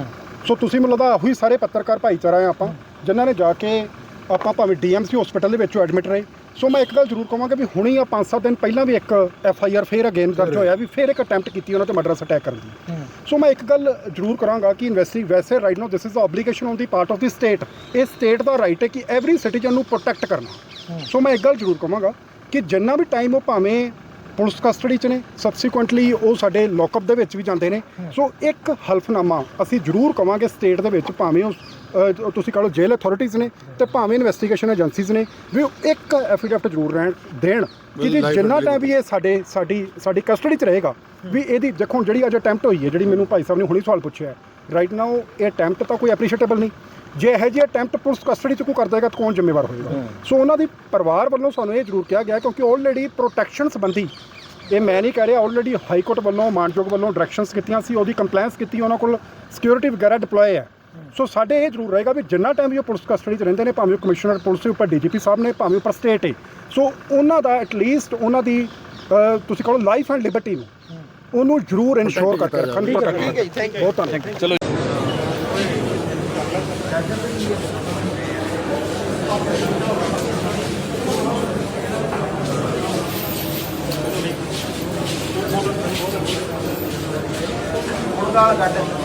ਸੋ ਤੁਸੀਂ ਮੈਨੂੰ ਲੱਗਦਾ ਉਹੀ ਸਾਰੇ ਪੱਤਰਕਾਰ ਭਾਈਚਾਰਾ ਆ ਆਪਾਂ ਜਿਨ੍ਹਾਂ ਨੇ ਜਾ ਕੇ ਆਪਾਂ ਭਾਵੇਂ ਡੀਐਮਸੀ ਹਸਪੀਟਲ ਦੇ ਵਿੱਚ ਐਡਮਿਟ ਰਹੇ ਸੋ ਮੈਂ ਇੱਕ ਗੱਲ ਜ਼ਰੂਰ ਕਹਾਂਗਾ ਵੀ ਹੁਣੀ ਆ 5-7 ਦਿਨ ਪਹਿਲਾਂ ਵੀ ਇੱਕ ਐਫ ਆਈ ਆਰ ਫੇਰ ਅਗੇਨ ਦਰਜ ਹੋਇਆ ਵੀ ਫੇਰ ਇੱਕ ਅਟੈਂਪਟ ਕੀਤੀ ਉਹਨਾਂ ਤੇ ਮਰਡਰਸ ਅਟੈਕ ਕਰਨ ਦੀ। ਸੋ ਮੈਂ ਇੱਕ ਗੱਲ ਜ਼ਰੂਰ ਕਰਾਂਗਾ ਕਿ ਇਨਵੈਸਟੀ ਵੈਸੇ right now this is the obligation on the part of the state ਇਹ ਸਟੇਟ ਦਾ ਰਾਈਟ ਹੈ ਕਿ ਐਵਰੀ ਸਿਟੀਜ਼ਨ ਨੂੰ ਪ੍ਰੋਟੈਕਟ ਕਰਨਾ। ਸੋ ਮੈਂ ਇੱਕ ਗੱਲ ਜ਼ਰੂਰ ਕਹਾਂਗਾ ਕਿ ਜਿੰਨਾ ਵੀ ਟਾਈਮ ਉਹ ਭਾਵੇਂ ਪੁਲਿਸ ਕਸਟਡੀ 'ਚ ਨੇ ਸਬਸੀਕੁਐਂਟਲੀ ਉਹ ਸਾਡੇ ਲੋਕਅਪ ਦੇ ਵਿੱਚ ਵੀ ਜਾਂਦੇ ਨੇ। ਸੋ ਇੱਕ ਹਲਫਨਾਮਾ ਅਸੀਂ ਜ਼ਰੂਰ ਕਵਾਂਗੇ ਸਟੇਟ ਦੇ ਵਿੱਚ ਭਾਵੇਂ ਉਹ ਅਹ, ਤੁਸੀਂ ਕਹ ਲਓ ਜੇਲ੍ਹ ਅਥਾਰਟੀਜ਼ ਨੇ ਤੇ ਭਾਵੇਂ ਇਨਵੈਸਟੀਗੇਸ਼ਨ ਏਜੰਸੀਜ਼ ਨੇ ਵੀ ਉਹ ਇੱਕ ਐਫੀਡੈਵਿਟ ਜ਼ਰੂਰ ਰਹਿਣ ਦੇਣ। ਕਿ ਜੀ ਜਿੰਨਾ ਟਾਈਮ ਵੀ ਇਹ ਸਾਡੇ ਸਾਡੀ ਸਾਡੀ ਕਸਟਡੀ 'ਚ ਰਹੇਗਾ ਵੀ ਇਹਦੀ ਦੇਖੋ ਜਿਹੜੀ ਅੱਜ ਅਟੈਂਪਟ ਹੋਈ ਹੈ ਜਿਹੜੀ ਮੈਨੂੰ ਭਾਈ ਸਾਹਿਬ ਨੇ ਹੁਣੀ ਸਵਾਲ ਪੁੱਛਿਆ ਰਾਈਟ ਨਾਓ ਇਹ ਅਟੈਂਪਟ ਤਾਂ ਕੋਈ ਐਪਰੀਸ਼ੀਏਟੇਬਲ ਨਹੀਂ। ਜੇ ਇਹੋ ਜਿਹੇ ਅਟੈਂਪਟ ਪੁਲਿਸ ਕਸਟਡੀ ਚ ਕੋਈ ਕਰਦਾ ਹੈਗਾ ਤਾਂ ਕੌਣ ਜ਼ਿੰਮੇਵਾਰ ਹੋਏਗਾ? ਸੋ ਉਹਨਾਂ ਦੀ ਪਰਿਵਾਰ ਵੱਲੋਂ ਸਾਨੂੰ ਇਹ ਜ਼ਰੂਰ ਕਿਹਾ ਗਿਆ ਕਿਉਂਕਿ ਆਲਰੇਡੀ ਪ੍ਰੋਟੈਕਸ਼ਨ ਸੰਬੰਧੀ ਇਹ ਮੈਂ ਨਹੀਂ ਕਹਿ ਰਿਹਾ ਆਲਰੇਡੀ ਹਾਈ ਕੋਰਟ ਵੱਲੋਂ ਮਾਨਯੋਗ ਵੱਲੋਂ ਡਾਇਰੈਕਸ਼ਨਸ ਕੀਤੀਆਂ ਸੀ ਉਹਦੀ ਕੰਪਲਾਈਂਸ ਕੀਤੀ ਉਹਨਾਂ ਕੋਲ ਸਿਕਿਉਰਿਟੀ ਵਗੈਰਾ ਡਿਪਲੋਏ ਹੈ। ਸੋ ਸਾਡੇ ਇਹ ਜ਼ਰੂਰ ਰਹੇਗਾ ਵੀ ਜਿੰਨਾ ਟਾਈਮ ਵੀ ਉਹ ਪੁਲਿਸ ਕਸਟਡੀ 'ਚ ਰਹਿੰਦੇ ਨੇ ਭਾਵੇਂ ਕਮਿਸ਼ਨਰ ਪੁਲਿਸ ਦੇ ਉੱਪਰ ਡੀਜੀਪੀ ਸਾਹਿਬ ਨੇ ਭਾਵੇਂ ਉੱਪਰ ਸਟੇਟ ਹੈ ਸੋ ਉਹਨਾਂ ਦਾ ਐਟਲੀਸਟ ਉਹਨਾਂ ਦੀ ਤੁਸੀਂ ਕਹੋ ਲਾਈਫ ਐਂਡ ਲਿਬਰਟੀ ਨੂੰ ਉਹਨੂੰ ਜ਼ਰੂਰ ਇਨਸ਼ੋਰ ਕਰਕੇ ਰੱਖਣ ਦੀ ਠੀਕ ਹੈ ਜੀ ਥੈਂਕ ਯੂ ਬਹੁਤ ਧੰਨਵਾਦ।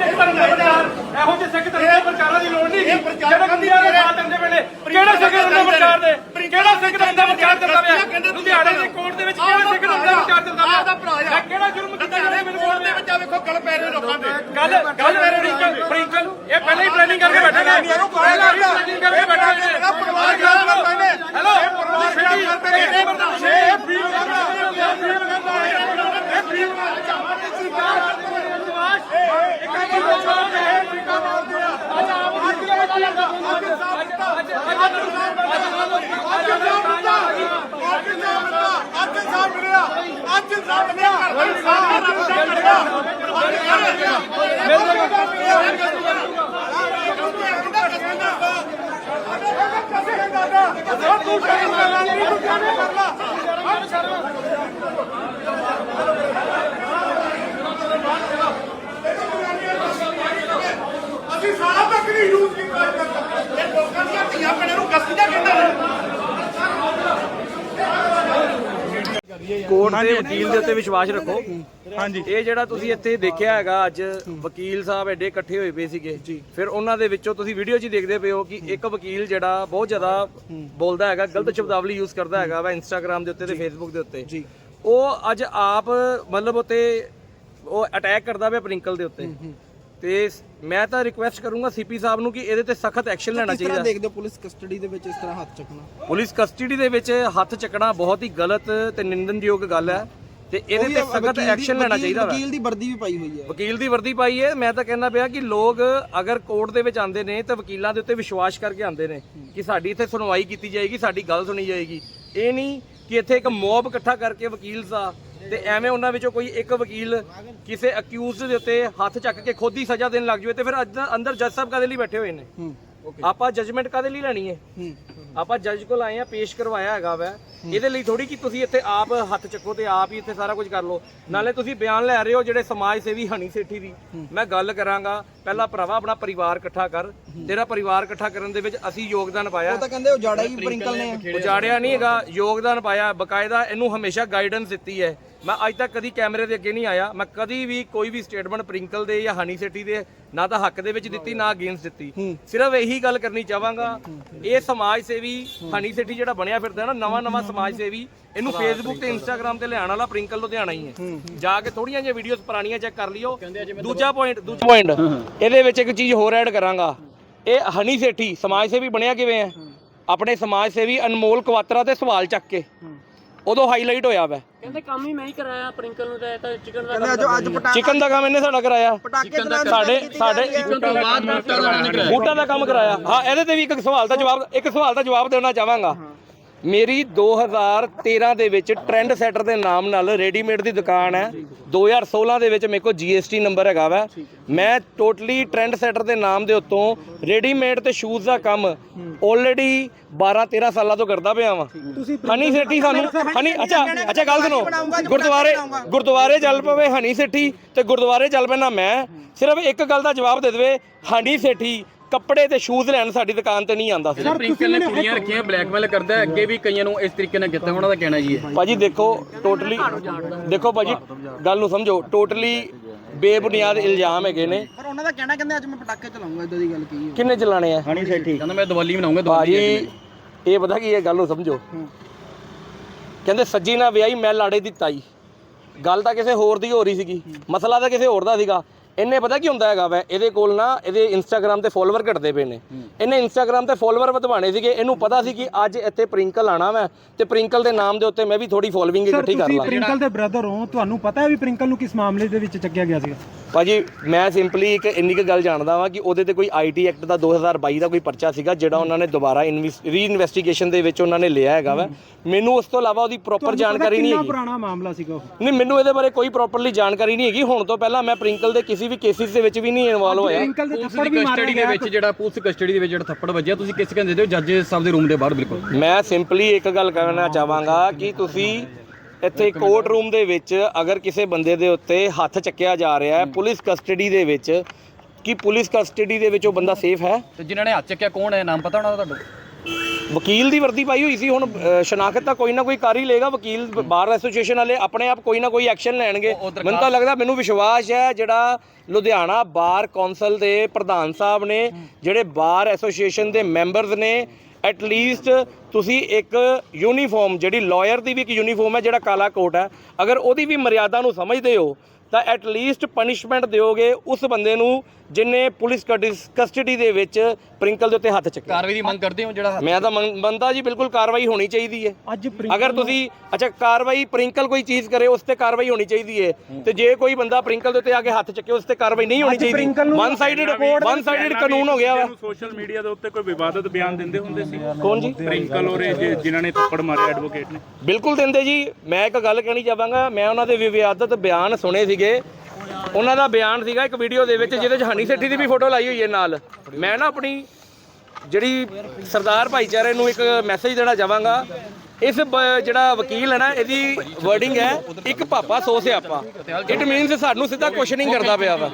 ਇਹੋ ਜਿਹੇ ਸਿੱਖ ਧਰਮ ਦੇ ਪ੍ਰਚਾਰਾਂ ਦੀ ਲੋੜ ਨਹੀਂ ਜਿਹੜੇ ਕੰਦੀਆਂ ਦੇ ਸਾਥ ਦਿੰਦੇ ਵੇਲੇ ਕਿਹੜਾ ਸਿੱਖ ਧਰਮ ਦਾ ਪ੍ਰਚਾਰ ਦੇ? ਕਿਹੜਾ ਸਿੱਖ ਧਰਮ ਦਾ ਪ੍ਰਚਾਰ ਕਰਦਾ ਪਿਆ? ਲੁਧਿਆਣੇ ਦੇ ਕੋਰਟ ਦੇ ਵਿੱਚ ਕਿਹੜਾ ਸਿੱਖ ਧਰਮ ਦਾ ਪ੍ਰਚਾਰ ਚੱਲਦਾ ਪਿਆ? ਆਦਾ ਭਰਾ ਮੈਂ ਕਿਹੜਾ ਜੁਰਮ ਕੀਤਾ ਜਿਹੜੇ ਮੈਨੂੰ ਕੋਰਟ ਦੇ ਵਿੱਚ ਆ ਵੇਖੋ ਗੱਲ ਪੈ ਰਹੀ ਲੋਕਾਂ ਦੇ। ਗੱਲ ਗੱਲ ਪ੍ਰਿੰਕਲ ਪ੍ਰਿੰਕਲ ਇਹ ਪਹਿਲਾਂ ਹੀ ਪਲੈਨਿੰਗ ਕਰਕੇ ਬੈਠੇ ਨੇ। ਪਲੈਨਿੰਗ ਕਰਕੇ ਬੈਠੇ ਨੇ। ਮੇਰਾ ਪਰਿਵਾਰ ਗੱਲ ਕਰਦੇ ਨੇ। ਹੈਲੋ? ਪਰਿਵਾਰ ਗੱਲ ਕਰਦੇ ਨੇ ਇਹ ਬਰਦਾਸ਼ਤ ਇਹ ਫ੍ਰੀ ਇਹ ਫ੍ਰੀ ਅਸੀਂ ਸਾਰਾ ਤੱਕ ਨਹੀਂ ਯੂਜ਼ ਕੀਤਾ ਇਹ ਲੋਕਾਂ ਦੀਆਂ ਧੀਆਂ ਭੈਣਾਂ ਨੂੰ ਕੱਸੀ ਦਾ ਕਹਿੰਦਾ ਨੇ ਕੋਰਟ ਦੇ ਵਕੀਲ ਦੇ ਉੱਤੇ ਵਿਸ਼ਵਾਸ ਰੱਖੋ। ਹਾਂਜੀ। ਇਹ ਜਿਹੜਾ ਤੁਸੀਂ ਇੱਥੇ ਦੇਖਿਆ ਹੈਗਾ ਅੱਜ ਵਕੀਲ ਸਾਹਿਬ ਐਡੇ ਇਕੱਠੇ ਹੋਏ ਪਏ ਸੀਗੇ। ਫਿਰ ਉਹਨਾਂ ਦੇ ਵਿੱਚੋਂ ਤੁਸੀਂ ਵੀਡੀਓ 'ਚ ਹੀ ਦੇਖਦੇ ਪਏ ਹੋ ਕਿ ਇੱਕ ਵਕੀਲ ਜਿਹੜਾ ਬਹੁਤ ਜ਼ਿਆਦਾ ਬੋਲਦਾ ਹੈਗਾ ਗਲਤ ਸ਼ਬਦਾਵਲੀ ਯੂਜ਼ ਕਰਦਾ ਹੈਗਾ ਵਾ ਇੰਸਟਾਗ੍ਰam ਦੇ ਉੱਤੇ ਤੇ ਫੇਸਬੁੱਕ ਦੇ ਉੱਤੇ। ਉਹ ਅੱਜ ਆਪ ਮਤਲਬ ਉੱਤੇ ਉਹ ਅਟੈਕ ਕਰਦਾ ਪਿਆ ਪ੍ਰਿੰਕਲ ਦੇ ਉੱਤੇ। ਤੇ ਮੈਂ ਤਾਂ ਰਿਕੁਐਸਟ ਕਰੂੰਗਾ ਸੀਪੀ ਸਾਹਿਬ ਨੂੰ ਕਿ ਇਹਦੇ ਤੇ ਸਖਤ ਐਕਸ਼ਨ ਲੈਣਾ ਕਿਸ ਤਰ੍ਹਾਂ ਚਾਹੀਦਾ। ਦੇਖਦੇ ਹੋ ਪੁਲਿਸ ਕਸਟਡੀ ਦੇ ਵਿੱਚ ਇਸ ਤਰ੍ਹਾਂ ਹੱਥ ਚੱਕਣਾ? ਪੁਲਿਸ ਕਸਟਡੀ ਦੇ ਵਿੱਚ ਹੱਥ ਚੱਕਣਾ ਬਹੁਤ ਹੀ ਗਲਤ ਤੇ ਨਿੰਦਨਯੋਗ ਗੱਲ ਹੈ ਤੇ ਇਹਦੇ ਤੇ ਸਖਤ ਐਕਸ਼ਨ ਲੈਣਾ ਚਾਹੀਦਾ ਵਾ। ਵਕੀਲ ਦੀ ਵਰਦੀ ਵੀ ਪਾਈ ਹੋਈ ਹੈ। ਵਕੀਲ ਦੀ ਵਰਦੀ ਪਾਈ ਹੈ। ਮੈਂ ਤਾਂ ਕਹਿੰਦਾ ਪਿਆ ਕਿ ਲੋਕ ਅਗਰ ਕੋਰਟ ਦੇ ਵਿੱਚ ਆਉਂਦੇ ਨੇ ਤਾਂ ਵਕੀਲਾਂ ਦੇ ਉੱਤੇ ਵਿਸ਼ਵਾਸ ਕਰਕੇ ਆਉਂਦੇ ਨੇ ਕਿ ਸਾਡੀ ਇੱਥੇ ਸੁਣਵਾਈ ਕੀਤੀ ਜਾਏਗੀ ਸਾਡੀ ਗੱਲ ਸੁਣੀ ਜਾਏਗੀ। ਇਹ ਨਹੀਂ ਕਿ ਇੱਥੇ ਇੱਕ ਮੌਬ ਇਕੱਠਾ ਕਰਕੇ ਵਕੀਲ ਸਾ ਤੇ ਐਵੇਂ ਉਹਨਾਂ ਵਿੱਚੋਂ ਕੋਈ ਇੱਕ ਵਕੀਲ ਕਿਸੇ ਅਕਿਊਜ਼ਡ ਦੇ ਉੱਤੇ ਹੱਥ ਚੱਕ ਕੇ ਖੁਦ ਹੀ ਸਜ਼ਾ ਦੇਣ ਲੱਗ ਜਾਵੇ ਤੇ ਫਿਰ ਅੱਜ ਅੰਦਰ ਜੱਜ ਸਾਹਿਬ ਕਾਦੇ ਲਈ ਬੈਠੇ ਹੋਏ ਨੇ? ਆਪਾਂ ਜਜਮੈਂਟ ਕਾਦੇ ਲਈ ਲੈਣੀ ਹੈ। ਆਪਾਂ ਜੱਜ ਕੋਲ ਆਏ ਆ ਪੇਸ਼ ਕਰਵਾਇਆ ਹੈਗਾ ਵੈ। ਇਹਦੇ ਲਈ ਥੋੜੀ ਕਿ ਤੁਸੀਂ ਇੱਥੇ ਆਪ ਹੱਥ ਚੱਕੋ ਤੇ ਆਪ ਹੀ ਇੱਥੇ ਸਾਰਾ ਕੁਝ ਕਰ ਲਓ। ਨਾਲੇ ਤੁਸੀਂ ਬਿਆਨ ਲੈ ਰਹੇ ਹੋ ਜਿਹੜੇ ਸਮਾਜ ਸੇਵੀ ਹਣੀ ਸੇਠੀ ਦੀ। ਮੈਂ ਗੱਲ ਕਰਾਂਗਾ ਪਹਿਲਾਂ ਭਰਾਵਾ ਆਪਣਾ ਪਰਿਵਾਰ ਇਕੱਠਾ ਕਰ। ਤੇਰਾ ਪਰਿਵਾਰ ਇਕੱਠਾ ਕਰਨ ਦੇ ਵਿੱਚ ਅਸੀਂ ਯੋਗਦਾਨ ਪਾਇਆ। ਉਹ ਤਾਂ ਕਹਿੰਦੇ ਉਹ ਜਾੜਾ ਹੀ ਪ੍ਰਿੰਕਲ ਨੇ। ਉਜਾੜਿਆ ਨਹੀਂ ਹੈਗਾ ਯੋਗਦਾਨ ਪਾਇਆ। ਬਕਾਇਦਾ ਇਹਨੂੰ ਹਮੇਸ਼ਾ ਗਾਈਡੈਂਸ ਦਿੱਤੀ ਹੈ। ਮੈਂ ਅੱਜ ਤੱਕ ਕਦੀ ਕੈਮਰੇ ਦੇ ਅੱਗੇ ਨਹੀਂ ਆਇਆ। ਮੈਂ ਕਦੀ ਵੀ ਕੋਈ ਵੀ ਸਟੇਟਮੈਂਟ ਪ੍ਰਿੰਕਲ ਦੇ ਜਾਂ ਹਨੀ ਸੇਠੀ ਦੇ ਨਾ ਤਾਂ ਹੱਕ ਦੇ ਵਿੱਚ ਦਿੱਤੀ ਨਾ ਅਗੇਂਸਟ ਦਿੱਤੀ। ਸਿਰਫ ਇਹੀ ਗੱਲ ਕਰਨੀ ਚਾਹਾਂਗਾ ਇਹ ਸਮਾਜ ਸੇਵੀ ਹਨੀ ਸੇਠੀ ਜਿਹੜਾ ਬਣਿਆ ਫਿਰਦਾ ਨਾ ਨਵਾਂ ਨਵਾਂ ਸਮਾਜ ਸੇਵੀ ਇਹਨੂੰ ਫੇਸਬੁੱਕ ਤੇ ਇੰਸਟਾਗ੍ਰam ਤੇ ਲਿਆਉਣ ਵਾਲਾ ਪ੍ਰਿੰਕਲ ਲੁਧਿਆਣਾ ਹੀ ਹੈ। ਜਾ ਕੇ ਥੋੜੀਆਂ ਜਿਹੀਆਂ ਵੀਡੀਓਜ਼ ਪੁਰਾਣੀਆਂ ਚੈੱਕ ਕਰ ਲਿਓ। ਦੂਜਾ ਪੁਆਇੰਟ ਦੂਜਾ ਪੁਆਇੰਟ ਇਹਦੇ ਵਿੱਚ ਇੱਕ ਚੀਜ਼ ਹੋਰ ਐਡ ਕਰਾਂਗਾ। ਇਹ ਹਨੀ ਸੇਠੀ ਸਮਾਜ ਸੇਵੀ ਬਣਿਆ ਕਿਵੇਂ ਹੈ? ਆਪਣੇ ਸਮਾਜ ਸੇਵੀ ਅਨਮੋਲ ਕਵਾਤਰਾ ਤੇ ਸਵਾਲ ਚੱਕ ਕੇ। ਉਦੋਂ ਹਾਈਲਾਈਟ ਹੋਇਆ ਵੈ। ਕਹਿੰਦੇ ਕੰਮ ਹੀ ਮੈਂ ਹੀ ਕਰਾਇਆ ਪ੍ਰਿੰਕਲ ਨੂੰ ਤਾਂ ਇਹ ਤਾਂ ਚਿਕਨ ਦਾ ਕਹਿੰਦੇ ਅੱਜ ਅੱਜ ਪਟਾ ਚਿਕਨ ਦਾ ਕੰਮ ਇਹਨੇ ਸਾਡਾ ਕਰਾਇਆ। ਪਟਾਕੇ ਚਲਾਉਣ ਦੀ ਸਾਡੇ ਸਾਡੇ ਜਾ ਰਹੀ ਹੈ। ਬੂਟਾਂ ਦਾ ਕੰਮ ਕਰਾਇਆ। ਹਾਂ ਇਹਦੇ ਤੇ ਵੀ ਇੱਕ ਸਵਾਲ ਦਾ ਜਵਾਬ ਇੱਕ ਸਵਾਲ ਦਾ ਜਵਾਬ ਦੇਣਾ ਚਾਹਾਂਗਾ। ਮੇਰੀ 2013 ਦੇ ਵਿੱਚ ਟ੍ਰੈਂਡ ਸੈਟਰ ਦੇ ਨਾਮ ਨਾਲ ਰੈਡੀਮੇਡ ਦੀ ਦੁਕਾਨ ਹੈ। 2016 ਦੇ ਵਿੱਚ ਮੇਰੇ ਕੋਲ GST ਨੰਬਰ ਹੈਗਾ ਵਾ। ਮੈਂ ਟੋਟਲੀ ਟ੍ਰੈਂਡ ਸੈਟਰ ਦੇ ਨਾਮ ਦੇ ਉੱਤੋਂ ਰੈਡੀਮੇਡ ਤੇ ਸ਼ੂਜ਼ ਦਾ ਕੰਮ ਆਲਰੇਡੀ 12 13 ਸਾਲਾਂ ਤੋਂ ਕਰਦਾ ਪਿਆ ਵਾਂ। ਹਨੀ ਸੇਠੀ ਸਾਨੂੰ ਹਨੀ ਅੱਛਾ ਅੱਛਾ ਗੱਲ ਸੁਣੋ। ਗੁਰਦੁਆਰੇ ਗੁਰਦੁਆਰੇ ਚੱਲ ਪਵੇ ਹਨੀ ਸੇਠੀ ਤੇ ਗੁਰਦੁਆਰੇ ਚੱਲ ਪੈਣਾ ਮੈਂ। ਸਿਰਫ ਇੱਕ ਗੱਲ ਦਾ ਜਵਾਬ ਦੇ ਦੇਵੇ ਹਨੀ ਸੇਠੀ ਕੱਪੜੇ ਤੇ ਸ਼ੂਜ਼ ਲੈਣ ਸਾਡੀ ਦੁਕਾਨ ਤੇ ਨਹੀਂ ਆਂਦਾ ਸੀ। ਪ੍ਰਿੰਕਲ ਨੇ ਕੁੜੀਆਂ ਰੱਖੀਆਂ ਬਲੈਕਮੇਲ ਕਰਦਾ ਹੈ, ਅੱਗੇ ਵੀ ਕਈਆਂ ਨੂੰ ਇਸ ਤਰੀਕੇ ਨਾਲ ਕੀਤਾ ਉਹਨਾਂ ਦਾ ਕਹਿਣਾ ਜੀ ਹੈ। ਭਾਜੀ ਦੇਖੋ ਟੋਟਲੀ ਦੇਖੋ ਭਾਜੀ ਗੱਲ ਨੂੰ ਸਮਝੋ ਟੋਟਲੀ ਬੇਬੁਨਿਆਦ ਇਲਜ਼ਾਮ ਹੈਗੇ ਨੇ। ਪਰ ਉਹਨਾਂ ਦਾ ਕਹਿਣਾ ਕਹਿੰਦੇ ਅੱਜ ਮੈਂ ਪਟਾਕੇ ਚਲਾਉਂਗਾ ਇਦਾਂ ਦੀ ਗੱਲ ਕੀ ਹੈ ਕਿੰਨੇ ਚਲਾਣੇ ਆ? ਹਣੀ ਸੇਠੀ। ਕਹਿੰਦਾ ਮੈਂ ਦੀਵਾਲੀ ਮਨਾਉਂਗਾ ਦੀਵਾਲੀ ਭਾਜੀ ਇਹ ਪਤਾ ਕੀ ਇਹ ਗੱਲ ਨੂੰ ਸਮਝੋ। ਕਹਿੰਦੇ ਸੱਜੀ ਨਾ ਵਿਆਹੀ ਮੈਂ ਲਾੜੇ ਦੀ ਤਾਈ। ਗੱਲ ਤਾਂ ਕਿਸੇ ਹੋਰ ਦੀ ਹੋ ਰਹੀ ਸੀਗੀ। ਮਸਲਾ ਤਾਂ ਕਿਸੇ ਹੋਰ ਦਾ ਸੀਗਾ। ਇਹਨੇ ਪਤਾ ਕੀ ਹੁੰਦਾ ਹੈਗਾ ਵੈ? ਇਹਦੇ ਕੋਲ ਨਾ ਇਹਦੇ ਇੰਸਟਾਗ੍ਰam ਤੇ ਫੋਲੋਅਰ ਘਟਦੇ ਪਏ ਨੇ। ਇਹਨੇ ਇੰਸਟਾਗ੍ਰam ਤੇ ਫੋਲੋਅਰ ਵਧਵਾਣੇ ਸੀਗੇ। ਇਹਨੂੰ ਪਤਾ ਸੀ ਕਿ ਅੱਜ ਇੱਥੇ ਪ੍ਰਿੰਕਲ ਆਣਾ ਵੈ ਤੇ ਪ੍ਰਿੰਕਲ ਦੇ ਨਾਮ ਦੇ ਉੱਤੇ ਮੈਂ ਵੀ ਥੋੜੀ ਫੋਲੋਇੰਗ ਇਕੱਠੀ ਕਰ ਲਾਂ ਪ੍ਰਿੰਕਲ ਦੇ ਬ੍ਰਦਰ ਹੋ। ਤੁਹਾਨੂੰ ਪਤਾ ਹੈ ਵੀ ਪ੍ਰਿੰਕਲ ਨੂੰ ਕਿਸ ਮਾਮਲੇ ਦੇ ਵਿੱਚ ਚੱਕਿਆ ਗਿਆ ਸੀਗਾ? ਭਾਜੀ ਮੈਂ ਸਿੰਪਲੀ ਇੱਕ ਇੰਨੀ ਕੁ ਗੱਲ ਜਾਣਦਾ ਵਾਂ ਕਿ ਉਹਦੇ ਤੇ ਕੋਈ ਆਈਟੀ ਐਕਟ ਦਾ 2022 ਦਾ ਕੋਈ ਪਰਚਾ ਸੀਗਾ ਜਿਹੜਾ ਉਹਨਾਂ ਨੇ ਦੁਬਾਰਾ ਰੀਇਨਵੈਸਟੀਗੇਸ਼ਨ ਦੇ ਵਿੱਚ ਉਹਨਾਂ ਨੇ ਲਿਆ ਹੈਗਾ ਵਾ। ਮੈਨੂੰ ਉਸ ਤੋਂ ਇਲਾਵਾ ਉਹਦੀ ਪ੍ਰੋਪਰ ਜਾਣਕਾਰੀ ਨਹੀਂ ਹੈਗੀ। ਪੁਰਾਣਾ ਮਾਮਲਾ ਸੀਗਾ ਉਹ? ਨਹੀਂ ਮੈਨੂੰ ਇਹਦੇ ਬਾਰੇ ਕੋਈ ਪ੍ਰੋਪਰਲੀ ਜਾਣਕਾਰੀ ਨਹੀਂ ਹੈਗੀ। ਹੁਣ ਤੋਂ ਪਹਿਲਾਂ ਮੈਂ ਪ੍ਰਿੰਕਲ ਦੇ ਕਿਸੇ ਵੀ ਕੇਸਿਸ ਦੇ ਵਿੱਚ ਵੀ ਨਹੀਂ ਇਨਵੋਲਵ ਹੋਇਆ। ਪ੍ਰਿੰਕਲ ਦੇ ਪੁਲਿਸ ਥੱਪੜ ਦੀ ਵੀ ਮਾਰਿਆ ਕਸਟਡੀ ਦੇ ਗਿਆ ਵਿੱਚ ਜਿਹੜਾ ਪੁਲਿਸ ਕਸਟਡੀ ਦੇ ਵਿੱਚ ਜਿਹੜਾ ਥੱਪੜ ਵੱਜਿਆ ਤੁਸੀਂ ਕਿਸ ਕਹਿੰਦੇ ਦਿਓ ਜੱਜ ਸਾਹਿਬ ਦੇ ਰੂਮ ਦੇ ਬਾਹਰ ਬਿਲਕੁਲ। ਮੈਂ ਸਿੰਪਲੀ ਇੱਕ ਗੱਲ ਕਹਿਣਾ ਚਾਹਾਂਗਾ ਕਿ ਤੁਸੀਂ ਇੱਥੇ ਕੋਰਟ ਰੂਮ ਦੇ ਵਿੱਚ ਅਗਰ ਕਿਸੇ ਬੰਦੇ ਦੇ ਉੱਤੇ ਹੱਥ ਚੱਕਿਆ ਜਾ ਰਿਹਾ ਹੈ ਪੁਲਿਸ ਕਸਟਡੀ ਦੇ ਵਿੱਚ ਕੀ ਪੁਲਿਸ ਕਸਟਡੀ ਦੇ ਵਿੱਚ ਉਹ ਬੰਦਾ ਸੇਫ ਹੈ? ਤੇ ਜਿਨ੍ਹਾਂ ਨੇ ਹੱਥ ਚੱਕਿਆ ਕੌਣ ਹੈ? ਨਾਮ ਪਤਾ ਉਹਨਾਂ ਦਾ ਤੁਹਾਨੂੰ ਵਕੀਲ ਦੀ ਵਰਦੀ ਪਾਈ ਹੋਈ ਸੀ ਹੁਣ ਅ, ਸ਼ਨਾਖਤ ਤਾਂ ਕੋਈ ਨਾ ਕੋਈ ਕਰ ਹੀ ਲੇਗਾ ਵਕੀਲ ਬਾਰ ਐਸੋਸੀਏਸ਼ਨ ਵਾਲੇ ਆਪਣੇ ਆਪ ਕੋਈ ਨਾ ਕੋਈ ਐਕਸ਼ਨ ਲੈਣਗੇ। ਮੈਨੂੰ ਤਾਂ ਲੱਗਦਾ ਮੈਨੂੰ ਵਿਸ਼ਵਾਸ ਹੈ ਜਿਹੜਾ ਲੁਧਿਆਣਾ ਬਾਰ ਕੌਂਸਲ ਦੇ ਪ੍ਰਧਾਨ ਸਾਹਿਬ ਨੇ ਜਿਹੜੇ ਬਾਰ ਐਸੋਸੀਏਸ਼ਨ ਦੇ ਮੈਂਬਰਸ ਨੇ ਐਟ ਲੀਸਟ ਤੁਸੀਂ ਇੱਕ ਯੂਨੀਫਾਰਮ ਜਿਹੜੀ ਲਾਇਰ ਦੀ ਵੀ ਇੱਕ ਯੂਨੀਫਾਰਮ ਹੈ, ਜਿਹੜਾ ਕਾਲਾ ਕੋਟ ਹੈ, ਅਗਰ ਉਹਦੀ ਵੀ ਮਰਿਆਦਾ ਨੂੰ ਸਮਝਦੇ ਹੋ, ਤਾਂ ਐਟ ਲੀਸਟ ਪਨਿਸ਼ਮੈਂਟ ਦਿਓਗੇ ਉਸ ਬੰਦੇ ਨੂੰ ਜਿਨੇ ਪੁਲਿਸ ਕਸਟਡੀ ਦੇ ਵਿੱਚ ਪ੍ਰਿੰਕਲ ਦੇ ਉੱਤੇ ਹੱਥ ਚੱਕਿਆ ਕਾਰਵਾਈ ਦੀ ਮੰਗ ਕਰਦੇ ਹੋ ਜਿਹੜਾ ਮੈਂ ਤਾਂ ਮੰਨ- ਮੰਨਦਾ ਜੀ ਬਿਲਕੁਲ ਕਾਰਵਾਈ ਹੋਣੀ ਚਾਹੀਦੀ ਹੈ ਅੱਜ ਅਗਰ ਤੁਸੀਂ ਅੱਛਾ ਕਾਰਵਾਈ ਪ੍ਰਿੰਕਲ ਕੋਈ ਚੀਜ਼ ਕਰੇ ਉਸ ਤੇ ਕਾਰਵਾਈ ਹੋਣੀ ਚਾਹੀਦੀ ਹੈ ਤੇ ਜੇ ਕੋਈ ਬੰਦਾ ਪ੍ਰਿੰਕਲ ਦੇ ਉੱਤੇ ਆ ਕੇ ਹੱਥ ਚੱਕੇ ਉਸ ਤੇ ਕਾਰਵਾਈ ਨਹੀਂ ਹੋਣੀ ਚਾਹੀਦੀ। ਵਨ ਸਾਈਡਡ ਵਨ ਸਾਈਡਡ ਕਾਨੂੰਨ ਹੋ ਗਿਆ ਵਾ। ਸੋਸ਼ਲ ਮੀਡੀਆ ਦੇ ਉੱਤੇ ਕੋਈ ਵਿਵਾਦਤ ਬਿਆਨ ਦਿੰਦੇ ਹੁੰਦੇ ਸੀ? ਕੌਣ ਜੀ? ਪ੍ਰਿੰਕਲ ਔਰ ਜਿਨ੍ਹਾਂ ਨੇ ਥੱਪੜ ਮਾਰਿਆ ਐਡਵੋਕੇਟ ਨੇ। ਬਿਲਕੁਲ ਦਿੰਦੇ ਜੀ। ਮੈਂ ਇੱਕ ਗੱਲ ਕਹਿਣੀ ਚਾਹਾਂਗਾ ਮੈਂ ਉਹਨਾਂ ਦੇ ਵਿਵਾਦਤ ਬਿਆਨ ਸੁਣੇ ਸੀਗੇ। ਉਹਨਾਂ ਦਾ ਬਿਆਨ ਸੀਗਾ ਇੱਕ ਵੀਡੀਓ ਦੇ ਵਿੱਚ ਜਿਹਦੇ ਚ ਹਨੀ ਸੇਠੀ ਦੀ ਵੀ ਫੋਟੋ ਲਾਈ ਹੋਈ ਹੈ ਨਾਲ। ਮੈਂ ਨਾ ਆਪਣੀ ਜਿਹੜੀ ਸਰਦਾਰ ਭਾਈਚਾਰੇ ਨੂੰ ਇੱਕ ਮੈਸੇਜ ਦੇਣਾ ਚਾਹਾਂਗਾ, ਇਸ ਬ- ਜਿਹੜਾ ਵਕੀਲ ਹੈ ਨਾ, ਇਹਦੀ ਵਰਡਿੰਗ ਹੈ, ਇੱਕ ਪਾਪਾ ਸੋ ਸਿਆਪਾ। ਇਟ ਮੀਨਸ ਸਾਨੂੰ ਸਿੱਧਾ ਕੁਐਸਚਨਿੰਗ ਕਰਦਾ ਪਿਆ ਵਾ।